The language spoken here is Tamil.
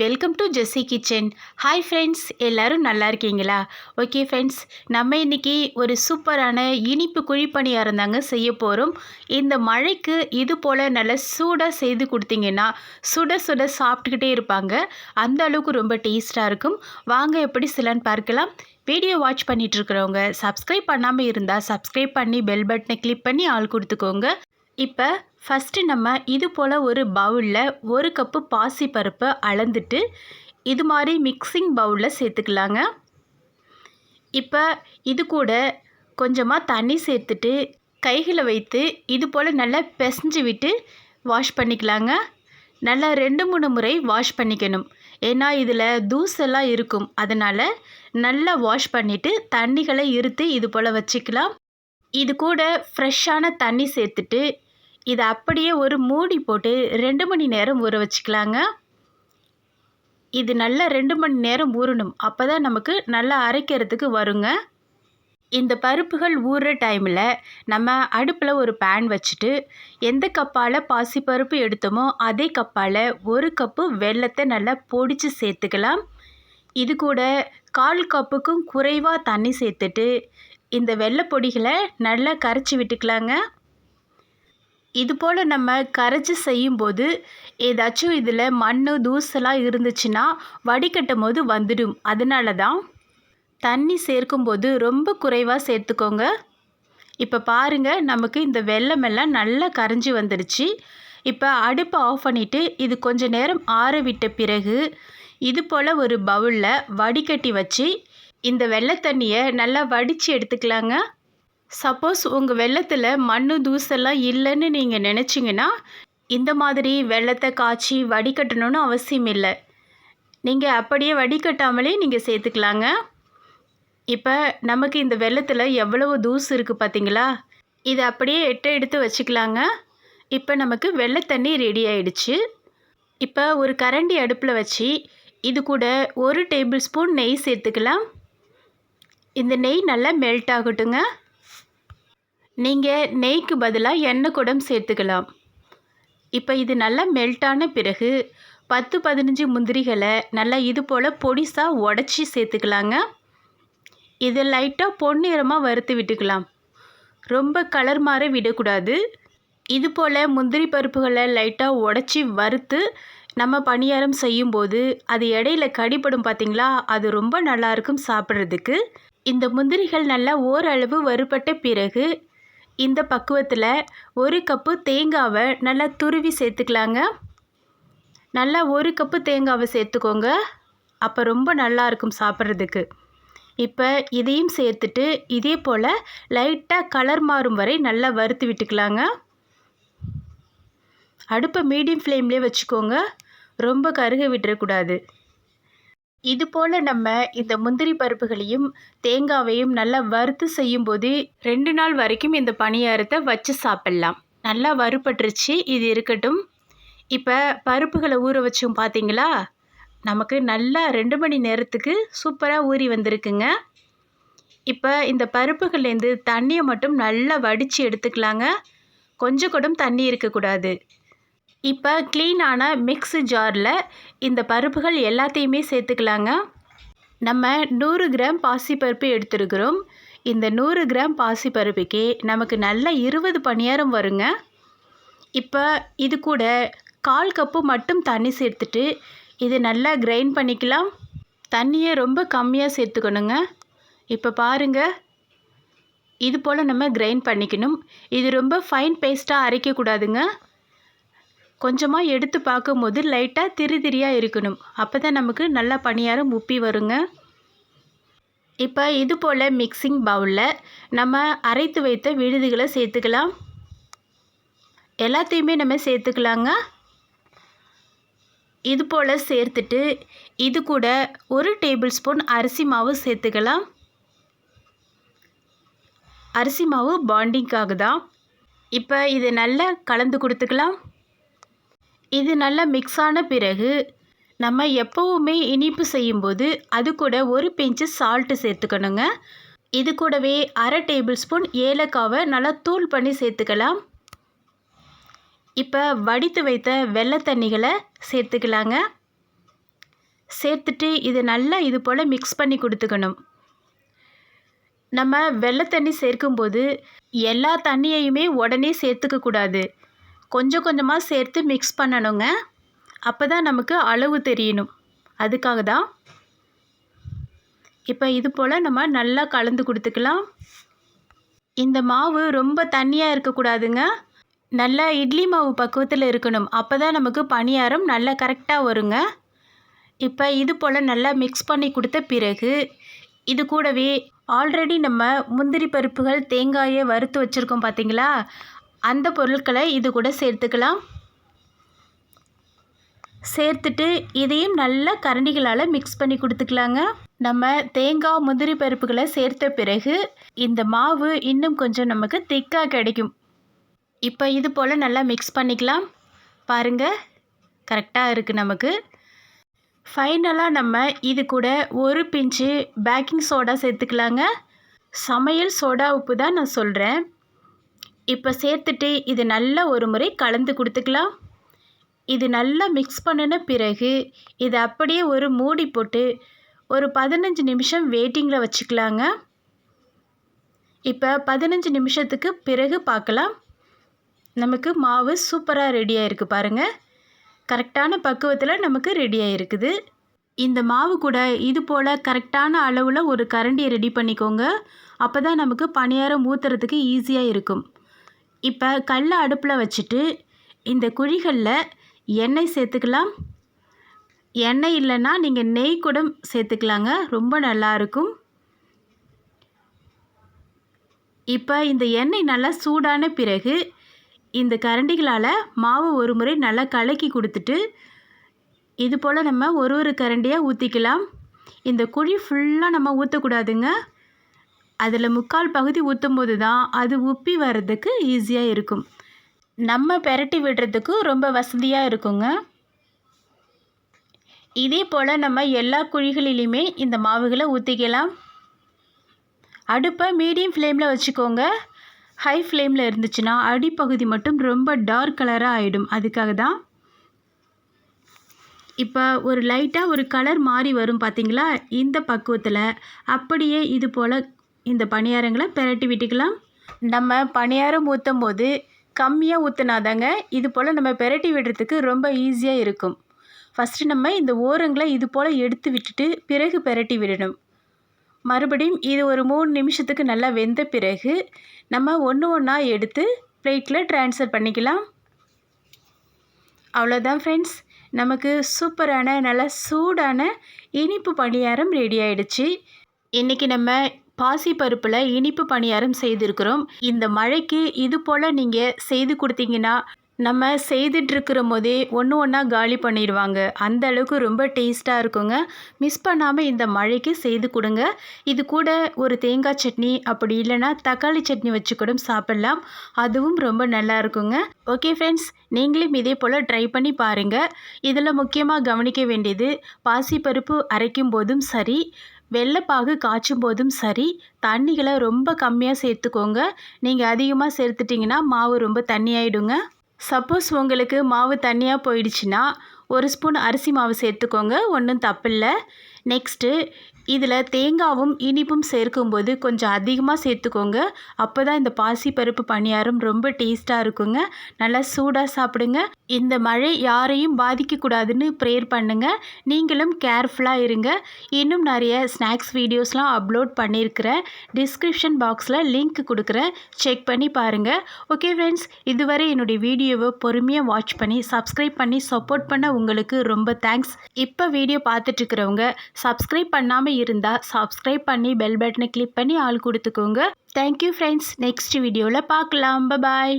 Welcome to Jessy kitchen hi friends எல்லோரும் நல்லா இருக்கீங்களா? ஓகே ஃப்ரெண்ட்ஸ் நம்ம இன்னைக்கு ஒரு சூப்பரான இனிப்பு குழிப்பணியாக தாங்க செய்ய போகிறோம் இந்த மழைக்கு இது போல் நல்லா சூடாக செய்து கொடுத்தீங்கன்னா சுட சுட சாப்பிட்டுக்கிட்டே இருப்பாங்க. அந்த அளவுக்கு ரொம்ப டேஸ்ட்டாக இருக்கும். வாங்க எப்படி சிலன்னு பார்க்கலாம். வீடியோ வாட்ச் பண்ணிகிட்ருக்கிறவங்க சப்ஸ்கிரைப் பண்ணாமல் இருந்தால் சப்ஸ்கிரைப் பண்ணி பெல் பட்டனை கிளிக் பண்ணி ஆள் கொடுத்துக்கோங்க. இப்போ ஃபஸ்ட்டு நம்ம இது போல் ஒரு பவுலில் ஒரு கப்பு பாசிப்பருப்பை அளந்துட்டு இது மாதிரி மிக்சிங் பவுலில் சேர்த்துக்கலாங்க. இப்போ இது கூட கொஞ்சமாக தண்ணி சேர்த்துட்டு கைகளை வைத்து இது போல் நல்லா பிசைஞ்சு விட்டு வாஷ் பண்ணிக்கலாங்க. நல்லா ரெண்டு மூணு முறை வாஷ் பண்ணிக்கணும். ஏன்னா இதில் தூசெல்லாம் இருக்கும். அதனால் நல்லா வாஷ் பண்ணிவிட்டு தண்ணிகளை இருத்து இது போல் வச்சுக்கலாம். இது கூட ஃப்ரெஷ்ஷான தண்ணி சேர்த்துட்டு இதை அப்படியே ஒரு மூடி போட்டு ரெண்டு மணி நேரம் ஊற வச்சுக்கலாங்க. இது நல்லா ரெண்டு மணி நேரம் ஊறணும். அப்போ தான் நமக்கு நல்லா அரைக்கிறதுக்கு வருங்க. இந்த பருப்புகள் ஊறுற டைமில் நம்ம அடுப்பில் ஒரு பேன் வச்சுட்டு எந்த கப்பால் பாசிப்பருப்பு எடுத்தோமோ அதே கப்பால் ஒரு கப்பு வெல்லத்தை நல்லா பொடிச்சு சேர்த்துக்கலாம். இது கூட கால் கப்புக்கும் குறைவாக தண்ணி சேர்த்துட்டு இந்த வெள்ளை பொடிகளை நல்லா கரைச்சி விட்டுக்கலாங்க. இது போல் நம்ம கரைச்சி செய்யும்போது ஏதாச்சும் இதில் மண் தூசெல்லாம் இருந்துச்சுன்னா வடிகட்டும் போது வந்துடும். அதனால தான் தண்ணி சேர்க்கும்போது ரொம்ப குறைவாக சேர்த்துக்கோங்க. இப்போ பாருங்கள் நமக்கு இந்த வெள்ளமெல்லாம் நல்லா கரைஞ்சி வந்துடுச்சு இப்போ அடுப்பை ஆஃப் பண்ணிவிட்டு இது கொஞ்ச நேரம் ஆற விட்ட பிறகு இது போல் ஒரு பவுலில் வடிகட்டி வச்சு இந்த வெள்ளை தண்ணியை நல்லா வடித்து எடுத்துக்கலாங்க. சப்போஸ் உங்கள் வெள்ளத்தில் மண் தூசெல்லாம் இல்லைன்னு நீங்கள் நினச்சிங்கன்னா இந்த மாதிரி வெள்ளத்தை காய்ச்சி வடிகட்டணும்னு அவசியம் இல்லை. நீங்கள் அப்படியே வடிகட்டாமலே நீங்கள் சேர்த்துக்கலாங்க. இப்போ நமக்கு இந்த வெள்ளத்தில் எவ்வளவு தூசு இருக்குது பார்த்தீங்களா இதை அப்படியே எட்டை எடுத்து வச்சுக்கலாங்க. இப்போ நமக்கு வெள்ளை தண்ணி ரெடி ஆயிடுச்சு. இப்போ ஒரு கரண்டி அடுப்பில் வச்சு இது கூட ஒரு டேபிள் ஸ்பூன் நெய் சேர்த்துக்கலாம். இந்த நெய் நல்லா மெல்ட் ஆகட்டுங்க. நீங்கள் நெய்க்கு பதிலாக எண்ணெய் குடம் சேர்த்துக்கலாம். இப்போ இது நல்லா மெல்ட்டான பிறகு பத்து பதினஞ்சு முந்திரிகளை நல்லா இது போல் பொடிசாக உடச்சி சேர்த்துக்கலாங்க. இது லைட்டாக பொன்னிறமாக வறுத்து விட்டுக்கலாம். ரொம்ப கலர் மாற விடக்கூடாது. இது போல் முந்திரி பருப்புகளை லைட்டாக உடச்சி வறுத்து நம்ம பணியாரம் செய்யும்போது அது இடையில கடிப்படும் பார்த்திங்களா அது ரொம்ப நல்லாயிருக்கும் சாப்பிட்றதுக்கு. இந்த முந்திரிகள் நல்லா ஓரளவு வறுபட்ட பிறகு இந்த பக்குவத்தில் ஒரு கப்பு தேங்காவை நல்லா துருவி சேர்த்துக்கலாங்க. நல்லா ஒரு கப்பு தேங்காவை சேர்த்துக்கோங்க. அப்போ ரொம்ப நல்லா இருக்கும் சாப்பிட்றதுக்கு. இப்போ இதையும் சேர்த்துட்டு இதே போல் லைட்டாக கலர் மாறும் வரை நல்லா வறுத்து விட்டுக்கலாங்க. அடுப்பை மீடியம் ஃப்ளேம்லேயே வச்சுக்கோங்க. ரொம்ப கருக விட்டுறக்கூடாது. இது போல் நம்ம இந்த முந்திரி பருப்புகளையும் தேங்காவையும் நல்லா வறுத்து செய்யும்போது ரெண்டு நாள் வரைக்கும் இந்த பணியாரத்தை வச்சு சாப்பிட்லாம். நல்லா வறுபட்டுருச்சு இது இருக்கட்டும். இப்போ பருப்புகளை ஊற வச்சோம் பார்த்தீங்களா நமக்கு நல்லா ரெண்டு மணி நேரத்துக்கு சூப்பராக ஊறி வந்திருக்குங்க. இப்போ இந்த பருப்புகள்லேருந்து தண்ணியை மட்டும் நல்லா வடித்து எடுத்துக்கலாங்க. கொஞ்சம் கூட தண்ணி இருக்கக்கூடாது. இப்போ க்ளீனான மிக்ஸி ஜாரில் இந்த பருப்புகள் எல்லாத்தையுமே சேர்த்துக்கலாங்க. நம்ம நூறு கிராம் பாசிப்பருப்பு எடுத்துருக்குறோம். இந்த நூறு கிராம் பாசிப்பருப்புக்கே நமக்கு நல்ல இருபது பணியாரம் வருங்க. இப்போ இது கூட கால் கப்பு மட்டும் தண்ணி சேர்த்துட்டு இது நல்லா கிரைண்ட் பண்ணிக்கலாம். தண்ணியை ரொம்ப கம்மியாக சேர்த்துக்கணுங்க. இப்போ பாருங்கள் இது போல் நம்ம கிரைண்ட் பண்ணிக்கணும். இது ரொம்ப ஃபைன் பேஸ்ட்டாக அரைக்கக்கூடாதுங்க. கொஞ்சமாக எடுத்து பார்க்கும்போது லைட்டாக திரி திரியாக இருக்கணும். அப்போ தான் நமக்கு நல்லா பணியாரம் உப்பி வருங்க. இப்போ இது போல் மிக்சிங் பவுலில் நம்ம அரைத்து வைத்த விழுதுகளை சேர்த்துக்கலாம். எல்லாத்தையுமே நம்ம சேர்த்துக்கலாங்க. இது போல் சேர்த்துட்டு இது கூட ஒரு டேபிள் ஸ்பூன் அரிசி மாவு சேர்த்துக்கலாம். அரிசி மாவு பாண்டிங்காக தான் இப்போ இது நல்லா கலந்து கொடுத்துக்கலாம். இது நல்லா மிக்ஸ் ஆன பிறகு நம்ம எப்போவுமே இனிப்பு செய்யும்போது அது கூட ஒரு பிஞ்சு சால்ட்டு சேர்த்துக்கணுங்க. இது கூடவே அரை டேபிள் ஸ்பூன் ஏலக்காவை நல்லா தூள் பண்ணி சேர்த்துக்கலாம். இப்போ வடித்து வைத்த வெள்ளை தண்ணிகளை சேர்த்துக்கலாங்க. சேர்த்துட்டு இது நல்லா இது போல் மிக்ஸ் பண்ணி கொடுத்துக்கணும். நம்ம வெள்ளை தண்ணி சேர்க்கும்போது எல்லா தண்ணியையுமே உடனே சேர்த்துக்க கூடாது. கொஞ்சம் கொஞ்சமாக சேர்த்து மிக்ஸ் பண்ணணுங்க. அப்போ தான் நமக்கு அளவு தெரியணும். அதுக்காக தான் இப்போ இது போல் நம்ம நல்லா கலந்து கொடுத்துக்கலாம். இந்த மாவு ரொம்ப தண்ணியாக இருக்கக்கூடாதுங்க. நல்லா இட்லி மாவு பக்குவத்தில் இருக்கணும். அப்போ தான் நமக்கு பணியாரம் நல்லா கரெக்டாக வருங்க. இப்போ இது போல் நல்லா மிக்ஸ் பண்ணி கொடுத்த பிறகு இது கூடவே ஆல்ரெடி நம்ம முந்திரி பருப்புகள் தேங்காயை வறுத்து வச்சுருக்கோம் பார்த்தீங்களா அந்த பொருட்களை இது கூட சேர்த்துக்கலாம். சேர்த்துட்டு இதையும் நல்லா கரண்டிகளால் மிக்ஸ் பண்ணி கொடுத்துக்கலாங்க. நம்ம தேங்காய் முந்திரி பருப்புகளை சேர்த்த பிறகு இந்த மாவு இன்னும் கொஞ்சம் நமக்கு திக்காக கிடைக்கும். இப்போ இது போல் நல்லா மிக்ஸ் பண்ணிக்கலாம். பாருங்கள் கரெக்டாக இருக்குது நமக்கு. ஃபைனலாக நம்ம இது கூட ஒரு பிஞ்சு பேக்கிங் சோடா சேர்த்துக்கலாங்க. சமையல் சோடா உப்பு தான் நான் சொல்கிறேன் இப்போ சேர்த்துட்டு இது நல்லா ஒரு முறை கலந்து கொடுத்துக்கலாம். இது நல்லா மிக்ஸ் பண்ணின பிறகு இதை அப்படியே ஒரு மூடி போட்டு ஒரு பதினஞ்சு நிமிஷம் வெயிட்டிங்கில் வச்சுக்கலாங்க. இப்போ பதினஞ்சு நிமிஷத்துக்கு பிறகு பார்க்கலாம். நமக்கு மாவு சூப்பராக ரெடியாக இருக்குது பாருங்கள் கரெக்டான பக்குவத்தில் நமக்கு ரெடியாக இருக்குது இந்த மாவு கூட இது போல் கரெக்டான அளவில் ஒரு கரண்டியை ரெடி பண்ணிக்கோங்க. அப்போ தான் நமக்கு பணியாரம் ஊற்றுறதுக்கு ஈஸியாக இருக்கும். இப்போ கல்லை அடுப்பில் வச்சுட்டு இந்த குழிகளில் எண்ணெய் சேர்த்துக்கலாம். எண்ணெய் இல்லைன்னா நீங்கள் நெய் கூட சேர்த்துக்கலாங்க. ரொம்ப நல்லாயிருக்கும் இப்போ இந்த எண்ணெய் நல்லா சூடான பிறகு இந்த கரண்டிகளால் மாவு ஒரு முறை நல்லா கலக்கி கொடுத்துட்டு இது போல் நம்ம ஒரு ஒரு கரண்டியாக ஊற்றிக்கலாம் இந்த குழி ஃபுல்லாக நம்ம ஊற்றக்கூடாதுங்க அதில் முக்கால் பகுதி ஊற்றும் போது தான் அது உப்பி வர்றதுக்கு ஈஸியாக இருக்கும். நம்ம பெரட்டி விடுறதுக்கு ரொம்ப வசதியாக இருக்குங்க. இதே போல் நம்ம எல்லா குழிகளிலையுமே இந்த மாவுகளை ஊற்றிக்கலாம் அடுப்பை மீடியம் ஃப்ளேமில் வச்சுக்கோங்க. ஹை ஃப்ளேமில் இருந்துச்சுன்னா அடிப்பகுதி மட்டும் ரொம்ப டார்க் கலராக ஆகிடும் அதுக்காக தான். இப்போ ஒரு லைட்டாக ஒரு கலர் மாறி வரும் பார்த்தீங்களா? இந்த பக்குவத்தில் அப்படியே இது போல் இந்த பணியாரங்களை பெரட்டி விட்டுக்கலாம். நம்ம பணியாரம் ஊற்றும் போது கம்மியாக ஊற்றினாதாங்க இது போல் நம்ம பெரட்டி விடுறதுக்கு ரொம்ப ஈஸியாக இருக்கும். ஃபஸ்ட்டு நம்ம இந்த ஓரங்களை இது போல் எடுத்து விட்டுட்டு பிறகு பெரட்டி விடணும். மறுபடியும் இது ஒரு மூணு நிமிஷத்துக்கு நல்லா வெந்த பிறகு நம்ம ஒன்று ஒன்றா எடுத்து பிளேட்டில் ட்ரான்ஸ்ஃபர் பண்ணிக்கலாம். அவ்வளோதான் ஃப்ரெண்ட்ஸ் நமக்கு சூப்பரான நல்ல சூடான இனிப்பு பணியாரம் ரெடி ஆயிடுச்சு. இன்றைக்கி நம்ம பாசி பருப்பில் இனிப்பு பணியாரம் செய்திருக்கிறோம். இந்த மழைக்கு இது போல் நீங்கள் செய்து கொடுத்தீங்கன்னா நம்ம செய்துட்ருக்கிற போதே ஒன்று ஒன்றா காலி பண்ணிடுவாங்க. அந்த அளவுக்கு ரொம்ப டேஸ்ட்டாக இருக்குங்க. மிஸ் பண்ணாமல் இந்த மழைக்கு செய்து கொடுங்க. இது கூட ஒரு தேங்காய் சட்னி அப்படி இல்லைன்னா தக்காளி சட்னி வச்சு கூட சாப்பிட்லாம். அதுவும் ரொம்ப நல்லா இருக்குங்க. ஓகே ஃப்ரெண்ட்ஸ் நீங்களும் இதே போல் ட்ரை பண்ணி பாருங்கள் இதில் முக்கியமாக கவனிக்க வேண்டியது பாசிப்பருப்பு அரைக்கும் போதும் சரி வெள்ளைப்பாகு காய்ச்சும் போதும் சரி தண்ணிகளை ரொம்ப கம்மியாக சேர்த்துக்கோங்க. நீங்கள் அதிகமாக சேர்த்துட்டிங்கன்னா மாவு ரொம்ப தண்ணியாயிடுங்க. சப்போஸ் உங்களுக்கு மாவு தண்ணியாக போயிடுச்சுன்னா ஒரு ஸ்பூன் அரிசி மாவு சேர்த்துக்கோங்க ஒன்றும் தப்பில்லை. நெக்ஸ்ட்டு இதில் தேங்காவும் இனிப்பும் சேர்க்கும்போது கொஞ்சம் அதிகமாக சேர்த்துக்கோங்க. அப்போ தான் இந்த பாசிப்பருப்பு பணியாரம் ரொம்ப டேஸ்ட்டாக இருக்குங்க. நல்லா சூடாக சாப்பிடுங்க. இந்த மழை யாரையும் பாதிக்கக்கூடாதுன்னு ப்ரேயர் பண்ணுங்கள் நீங்களும் கேர்ஃபுல்லாக இருங்க. இன்னும் நிறைய ஸ்நாக்ஸ் வீடியோஸ்லாம் அப்லோட் பண்ணியிருக்கிறேன். டிஸ்கிரிப்ஷன் பாக்ஸில் லிங்க் கொடுக்குறேன். செக் பண்ணி பாருங்கள் ஓகே ஃப்ரெண்ட்ஸ் இதுவரை என்னுடைய வீடியோவை பொறுமையாக வாட்ச் பண்ணி சப்ஸ்கிரைப் பண்ணி சப்போர்ட் பண்ண உங்களுக்கு ரொம்ப தேங்க்ஸ். இப்போ வீடியோ பார்த்துட்ருக்கிறவங்க சப்ஸ்கிரைப் பண்ணாமல் இருந்தால் சப்ஸ்கிரைப் பண்ணி பெல் பட்டனை கிளிக் பண்ணி ஆள் கொடுத்துக்கோங்க. தேங்க்யூ ஃப்ரெண்ட்ஸ் நெக்ஸ்ட் வீடியோவில் பார்க்கலாம். பாய்